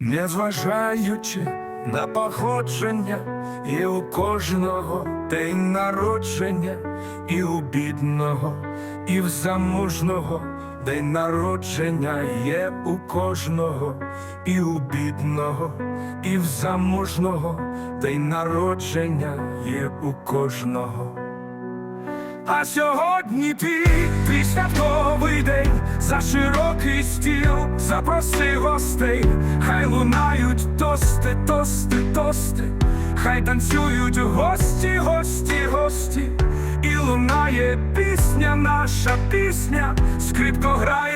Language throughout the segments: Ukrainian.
Незважаючи на походження, і у кожного день народження, і у бідного, і в замужного день народження є у кожного, і у бідного, і в замужного день народження є у кожного. А сьогодні ти твій день. За широкий стіл запроси гостей, хай лунають тости, тости, тости, хай танцюють гості, гості, гості, і лунає пісня, наша пісня, скрипко грай,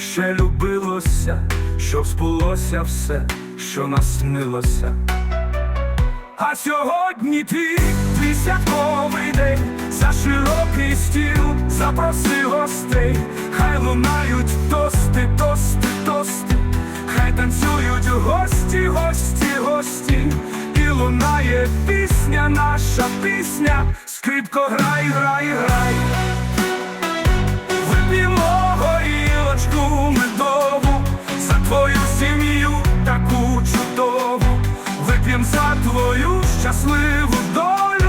ще любилося, щоб збулося все, що наснилося. А сьогодні ти твій день. За широкий стіл запроси гостей, хай лунають тости, тости, тости, хай танцюють гості, гості, гості, і лунає пісня, наша пісня, скрипко грай, грай, грай. твою щасливу долю.